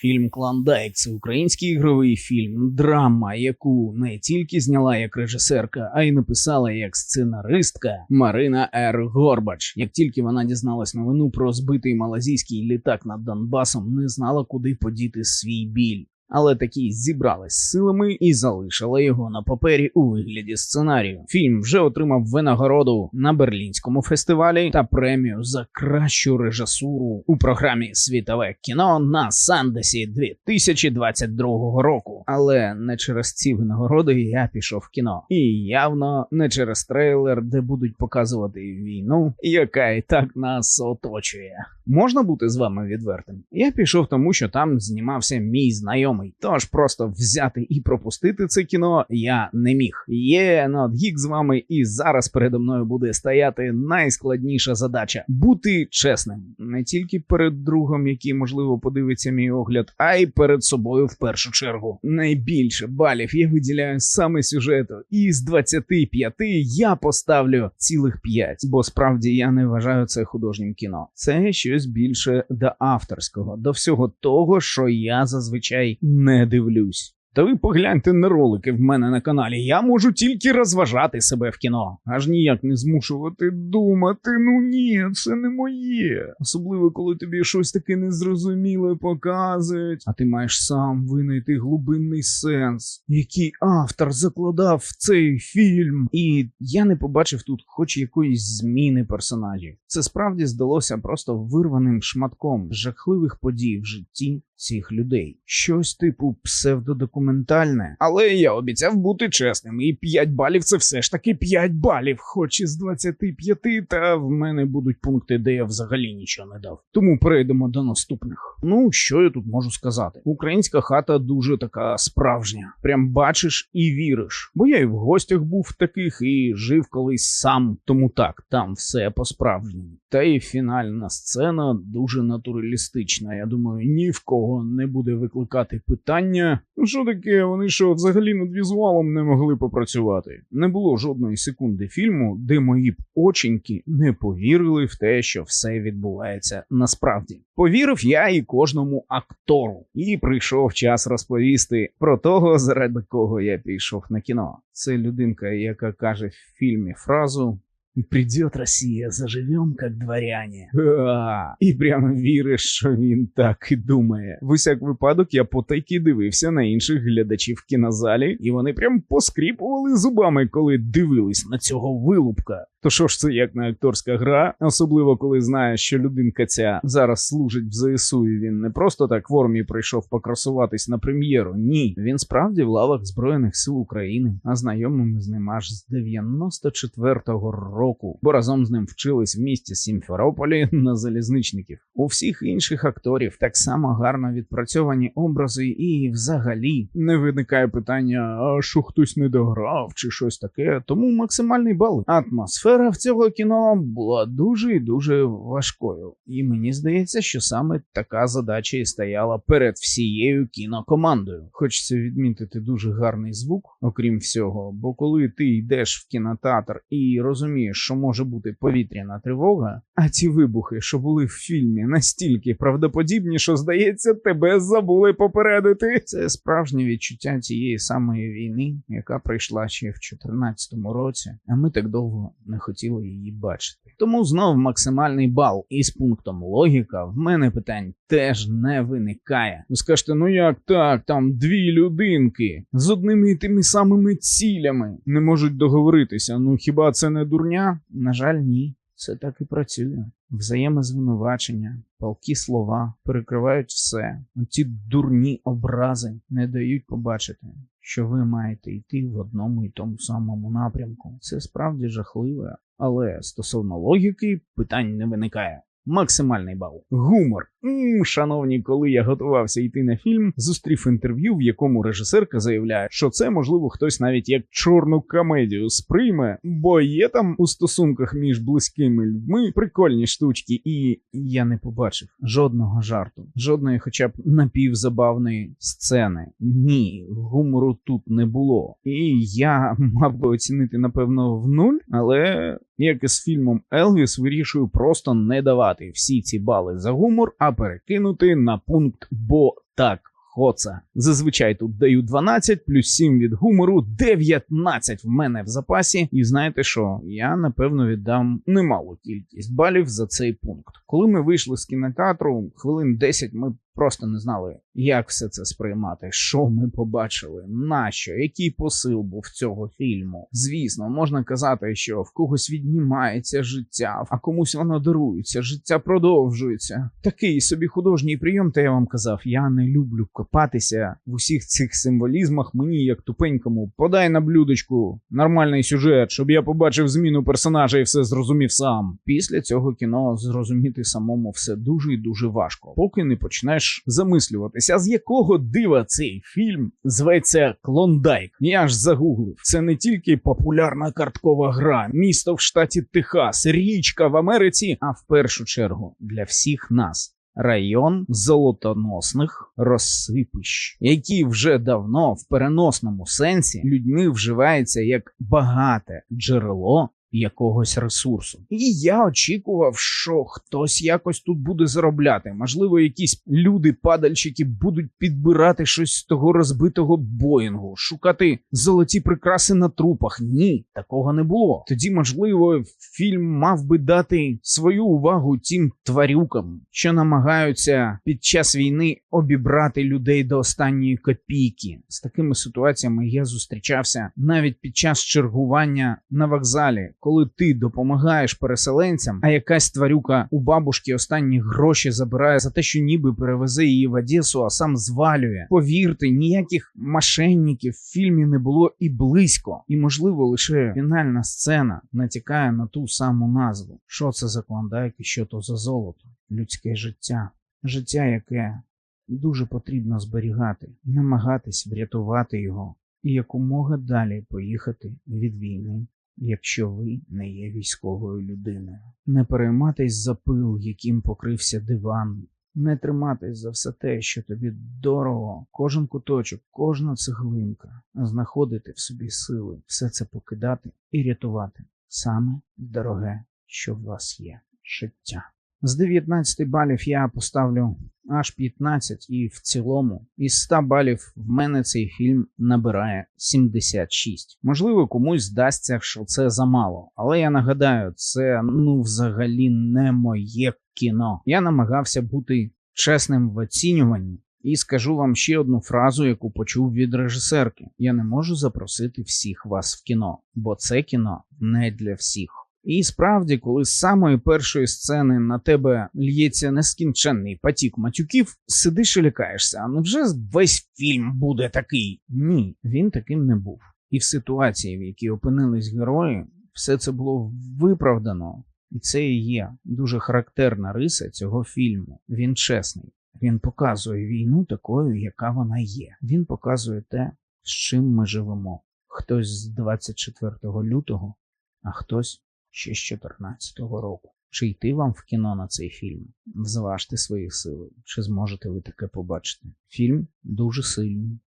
Фільм Клондайк це український ігровий фільм, драма, яку не тільки зняла як режисерка, а й написала як сценаристка Марина Р. Горбач. Як тільки вона дізналась новину про збитий малазійський літак над Донбасом, не знала, куди подіти свій біль. Але такі зібралась з силами і залишила його на папері у вигляді сценарію. Фільм вже отримав винагороду на берлінському фестивалі та премію за кращу режисуру у програмі Світове кіно на Сандесі 2022 року. Але не через ці винагороди я пішов в кіно, і явно не через трейлер, де будуть показувати війну, яка і так нас оточує. Можна бути з вами відвертим? Я пішов тому, що там знімався мій знайомий. Тож просто взяти і пропустити це кіно я не міг. Є NotGeek з вами, і зараз передо мною буде стояти найскладніша задача бути чесним не тільки перед другом, який можливо подивиться мій огляд, а й перед собою в першу чергу. Найбільше балів я виділяю саме сюжету, і з 25 я поставлю цілих 5, бо справді я не вважаю це художнім кіно. Це щось більше до авторського, до всього того, що я зазвичай не дивлюсь. Та ви погляньте на ролики в мене на каналі. Я можу тільки розважати себе в кіно, аж ніяк не змушувати думати. Ну ні, це не моє. Особливо, коли тобі щось таке незрозуміле показують, а ти маєш сам винайти глибинний сенс, який автор закладав в цей фільм. І я не побачив тут хоч якоїсь зміни персонажів. Це справді здалося просто вирваним шматком жахливих подій в житті цих людей. Щось типу псевдодокументальне. Але я обіцяв бути чесним, і 5 балів це все ж таки 5 балів, хоч із 25, та в мене будуть пункти, де я взагалі нічого не дав. Тому перейдемо до наступних. Ну, що я тут можу сказати? Українська хата дуже така справжня. Прям бачиш і віриш. Бо я і в гостях був таких, і жив колись сам. Тому так, там все по-справжньому. Та і фінальна сцена дуже натуралістична. Я думаю, ні в кого не буде викликати питання. Ну що таке, вони що взагалі над візуалом не могли попрацювати? Не було жодної секунди фільму, де мої б оченьки не повірили в те, що все відбувається насправді. Повірив я і кожному актору, і прийшов час розповісти про того, заради кого я пішов на кіно. Це людинка, яка каже в фільмі фразу. Придет Росія, заживем как дворяне. А, І прямо віриш, що він так і думає. В усяк випадок я потайки дивився на інших глядачів в кінозалі, і вони прям поскріпували зубами, коли дивились на цього вилупка. То що ж це як не акторська гра, особливо коли знаєш, що людинка ця зараз служить в ЗСУ, і він не просто так в ормі прийшов покрасуватись на прем'єру. Ні, він справді в лавах Збройних сил України, а знайомими з ним аж з 94-го року, бо разом з ним вчились в місті Сімферополі на залізничників. У всіх інших акторів так само гарно відпрацьовані образи, і взагалі не виникає питання, а що хтось не дограв чи щось таке. Тому максимальний бал атмосфера. Атмосфера в цього кіно була дуже і дуже важкою, і мені здається, що саме така задача і стояла перед всією кінокомандою. Хочеться відмітити дуже гарний звук, окрім всього. Бо коли ти йдеш в кінотеатр і розумієш, що може бути повітряна тривога, а ці вибухи, що були в фільмі, настільки правдоподібні, що здається, тебе забули попередити. Це справжнє відчуття цієї самої війни, яка прийшла ще в 2014 році, а ми так довго не хотіли її бачити. Тому знов максимальний бал. І з пунктом логіка в мене питань теж не виникає. Ви скажете, ну як так, там дві людинки з одними і тими самими цілями не можуть договоритися. Ну хіба це не дурня? На жаль, ні. Це так і працює. Взаємозвинувачення, палкі слова перекривають все. Ці дурні образи не дають побачити, що ви маєте йти в одному і тому самому напрямку. Це справді жахливе, але стосовно логіки питань не виникає. Максимальний бал. Гумор. Мм, шановні, коли я готувався йти на фільм, зустрів інтерв'ю, в якому режисерка заявляє, що це можливо хтось навіть як чорну комедію сприйме, бо є там у стосунках між близькими людьми прикольні штучки, і я не побачив жодного жарту, жодної, хоча б напівзабавної сцени. Ні, гумору тут не було. І я мав би оцінити напевно в нуль, але як і з фільмом Елвіс, вирішую просто не давати всі ці бали за гумор, а перекинути на пункт бо так. Хоца. Зазвичай тут даю 12 плюс 7 від гумору, 19 в мене в запасі. І знаєте що? Я напевно віддам немалу кількість балів за цей пункт. Коли ми вийшли з кінотеатру, хвилин 10 ми просто не знали, як все це сприймати, що ми побачили, нащо, який посил був цього фільму. Звісно, можна казати, що в когось віднімається життя, а комусь воно дарується, життя продовжується. Такий собі художній прийом, та я вам казав, я не люблю копатися в усіх цих символізмах. Мені як тупенькому, подай на блюдечку нормальний сюжет, щоб я побачив зміну персонажа і все зрозумів сам. Після цього кіно зрозуміти самому все дуже і дуже важко, поки не почнеш замислюватися, з якого дива цей фільм зветься Клондайк. Я ж загуглив. Це не тільки популярна карткова гра, місто в штаті Техас, річка в Америці, а в першу чергу для всіх нас. Район золотоносних розсипищ, які вже давно в переносному сенсі людьми вживаються як багате джерело якогось ресурсу. І я очікував, що хтось якось тут буде заробляти. Можливо, якісь люди-падальщики будуть підбирати щось з того розбитого боїнгу, шукати золоті прикраси на трупах. Ні, такого не було. Тоді, можливо, фільм мав би дати свою увагу тим тварюкам, що намагаються під час війни обібрати людей до останньої копійки. З такими ситуаціями я зустрічався навіть під час чергування на вокзалі коли ти допомагаєш переселенцям, а якась тварюка у бабушки останні гроші забирає за те, що ніби перевезе її в Одесу, а сам звалює. Повірте, ніяких мошенників в фільмі не було і близько. І, можливо, лише фінальна сцена натякає на ту саму назву. Що це за клондайк і що то за золото? Людське життя, життя, яке дуже потрібно зберігати, намагатись врятувати його і якомога далі поїхати від війни якщо ви не є військовою людиною. Не перейматись за пил, яким покрився диван, не триматись за все те, що тобі дорого, кожен куточок, кожна цеглинка, знаходити в собі сили, все це покидати і рятувати. Саме дороге, що в вас є. Життя. З 19 балів я поставлю аж 15, і в цілому із 100 балів в мене цей фільм набирає 76. Можливо, комусь здасться, що це замало, але я нагадаю, це ну взагалі не моє кіно. Я намагався бути чесним в оцінюванні. І скажу вам ще одну фразу, яку почув від режисерки: я не можу запросити всіх вас в кіно, бо це кіно не для всіх. І справді, коли з самої першої сцени на тебе л'ється нескінченний потік матюків, сидиш і лякаєшся. А невже весь фільм буде такий? Ні, він таким не був. І в ситуації, в якій опинились герої, все це було виправдано, і це і є дуже характерна риса цього фільму. Він чесний. Він показує війну такою, яка вона є. Він показує те, з чим ми живемо. Хтось з 24 лютого, а хтось ще з 14-го року. Чи йти вам в кіно на цей фільм? Зважте свої сили, чи зможете ви таке побачити. Фільм дуже сильний.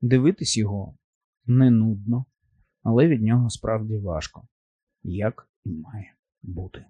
Дивитись його не нудно, але від нього справді важко, як і має бути.